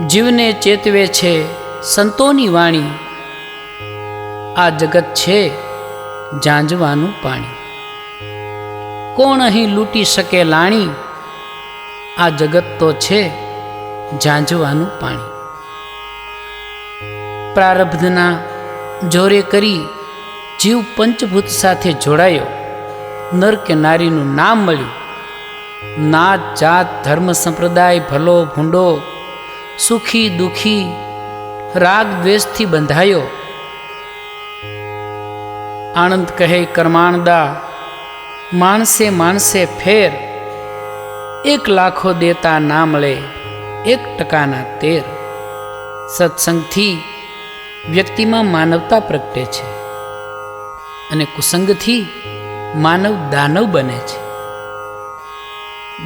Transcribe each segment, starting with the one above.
જીવને ચેતવે છે સંતોની વાણી. આ જગત છે ઝાંઝવાનું પાણી. કોણ અહીં લૂંટી શકે લાણી? આ જગત તો છે ઝાંઝવાનું પાણી. પ્રારબ્ધના જોરે કરી જીવ પંચભૂત સાથે જોડાયો. નર કે નારીનું નામ મળ્યું. નાત જાત ધર્મ સંપ્રદાય ભલો ભૂંડો સુખી દુખી રાગ દ્વેષથી બંધાયો. આનંદ કહે, કર્માણદા, માણસે માણસે ફેર. એક લાખો દેતા ના મળે, એક ટકાના તેર. સત્સંગથી વ્યક્તિમાં માનવતા પ્રગટે છે અને કુસંગથી માનવ દાનવ બને છે.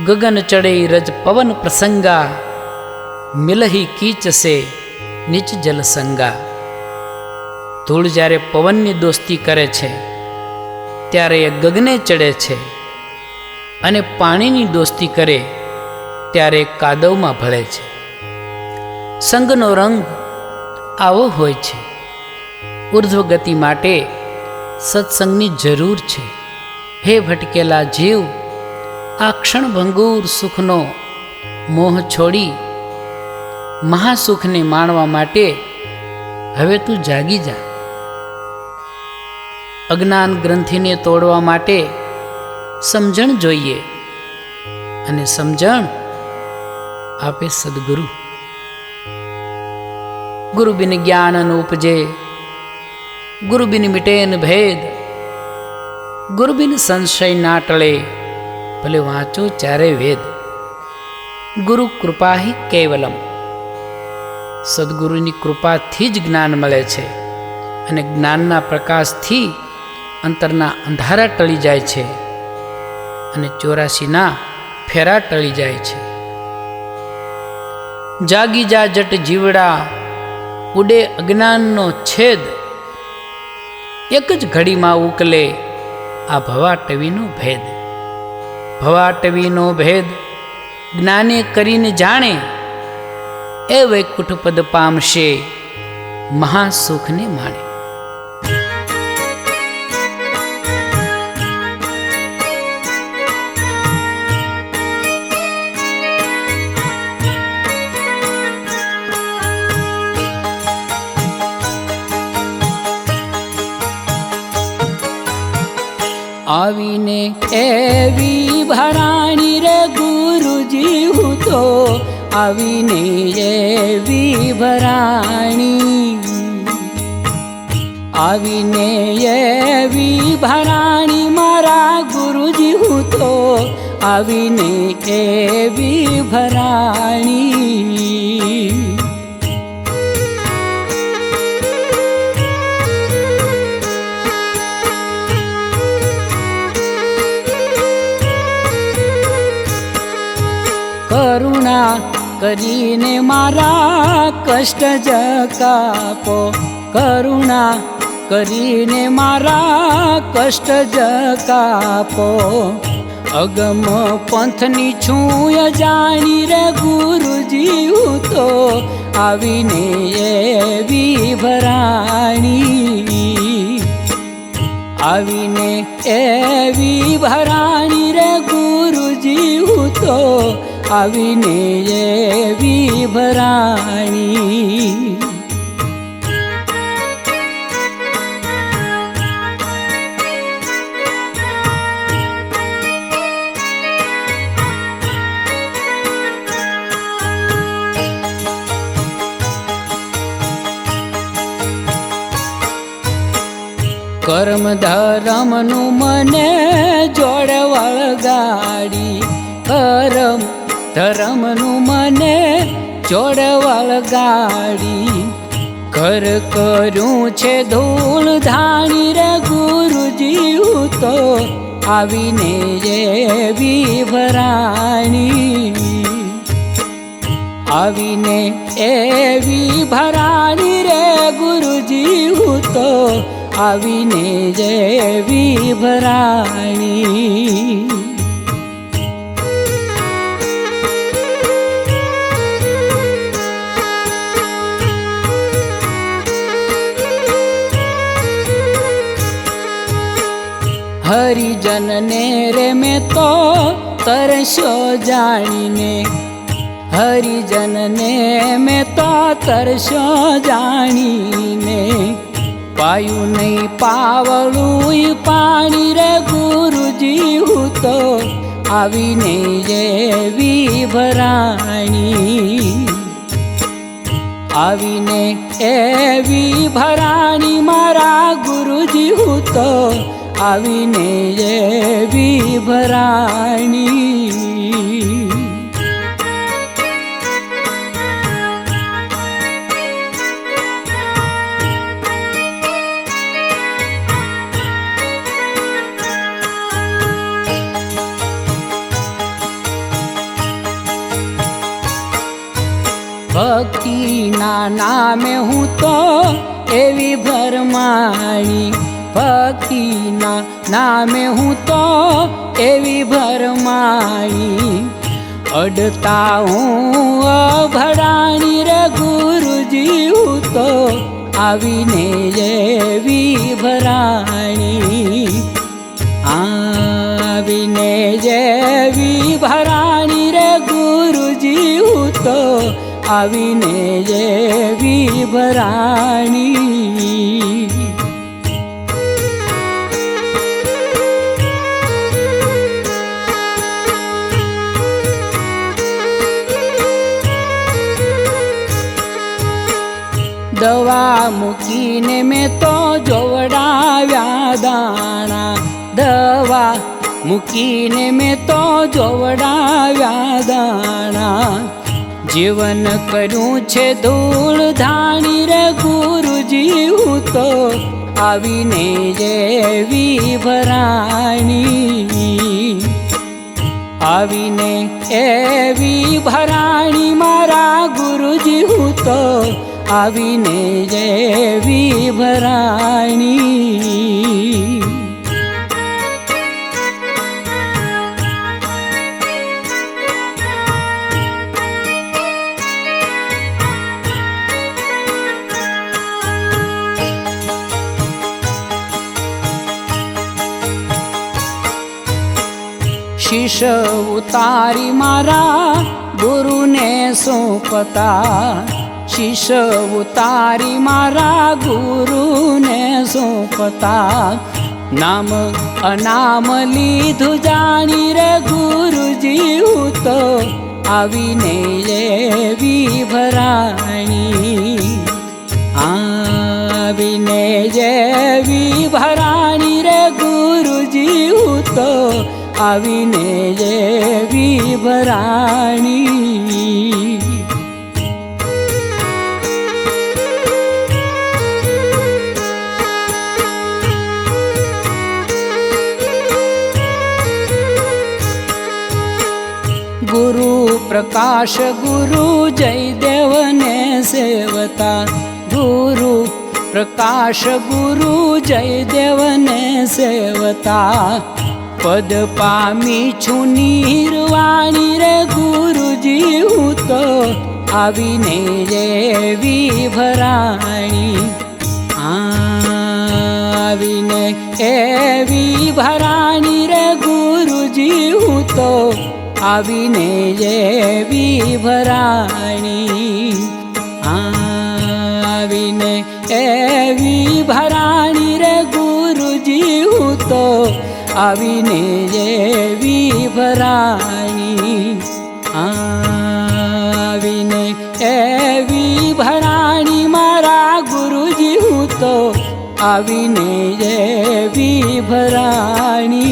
ગગન ચડે રજ પવન પ્રસંગા મિલહી કીચસે નીચ જલસંગા ધૂળ જ્યારે પવનની દોસ્તી કરે છે, ત્યારે એ ગગને ચડે છે અને પાણીની દોસ્તી કરે ત્યારે કાદવમાં ભળે છે. સંગનો રંગ આવો હોય છે, ઉર્ધ્વ ગતિ માટે સત્સંગની જરૂર છે. હે ભટકેલા જીવ, આ ક્ષણભંગુર સુખનો મોહ છોડી મહાસુખને માણવા માટે હવે તું જાગી જા. અજ્ઞાન ગ્રંથિને તોડવા માટે સમજણ જોઈએ અને સમજણ આપે સદગુરુ. ગુરુ બિન જ્ઞાન ન ઉપજે ગુરુ બિન મિટેન ભેદ ગુરુ બિન સંશય ના ટળે ભલે વાંચો ચારે વેદ. ગુરુ કૃપાહી કેવલમ. સદગુરુની કૃપાથી જ જ્ઞાન મળે છે અને જ્ઞાનના પ્રકાશથી અંતરના અંધારા ટળી જાય છે અને ચોરાસીના ફેરા ટળી જાય છે. જાગી જા જટ જીવડા, ઉડે અજ્ઞાનનો છેદ. એક જ ઘડીમાં ઉકલે આ ભવાટવીનો ભેદ. ભવાટવીનો ભેદ જ્ઞાને કરીને જાણે એ વૈકુંઠ પદ પામશે. મહાસુખને માણે. ी भराणि अविभराणि मारा गुरुजि हुतो। अविनेये भरा કરીને મારા કષ્ટ જકાપો, કરુણા કરીને મારા કષ્ટ જકાપો. અગમ પંથની છું જાણી રે ગુરુજી હું તો આવીને એવી ભરાણી. આવીને એવી ભરાણી રે ગુરુજી હું તો આવીને એવી ભરાણી કર્મ ધર્મનું મને જોડ વળગાડી ધર્મનું મને જોડે ગાડી. ઘર કર્યું છે ધૂળ ધાણી રે ગુરુજી તો આવીને એવી ભરાણી. આવીને એવી ભરાણી રે ગુરુજી તો આવીને જેવી ભરાણી. હરિજનને રે મેં તો તરસ્યો જાણીને. હરિજનને મેં તો તરસ્યો જાણીને. પાયું નહીં પાવળું પાણી રે ગુરુજી હું તો આવીને જેવી ભરાણી. આવીને એવી ભરાણી મારા ગુરુજી હું તો આવીને એવી ભરાણી. ભક્તિના નામે હું તો એવી ભરમાણી. ભક્તિના નામે હું તો એવી ભરમાણી અડતા હું અભડાણી રે ગુરુજી તો આવીને જેવી ભરાણી. આવીને જેવી ભરાણી રે ગુરુજી તો આવીને જેવી ભરાણી. દવા મૂકીને મેં તો જોવડાવ્યા દાણા. દવા મૂકીને મેં તો જોવડાવ્યા દાણા. જીવન કર્યું છે ધૂળ ધાણી રે ગુરુજી, હું તો આવીને જેવી ભરાણી. આવીને એવી ભરાણી મારા ગુરુજી, હું તો આવીને જેવી ભરાણી શીશ ઉતારી મારા ગુરુને સોંપતા શીશ ઉતારી મારા ગુરુને સોંપતા. નામ અનામ લીધું જાણી રે ગુરુજી તો આવીને એવી ભરાણી. આવીને જેવી ભરાણી રે ગુરુજી તો આવીને જેવી ભરાણી. ગુરુ પ્રકાશ ગુરુ જયદેવને સેવતા ગુરુ પ્રકાશ ગુરુ જયદેવને સેવતા પદ પામી છું નિર્વાણી રે ગુરુજી હું તો આવીને જેવી ભરાણી આવીને એવી આવીને એવી ભરાણી આવીને એવી ભરાણી રે ગુરુજી હું તો આવીને એવી ભરાણી આવીને એવી ભરાણી મારા ગુરુજી હું તો આવીને એવી ભરાણી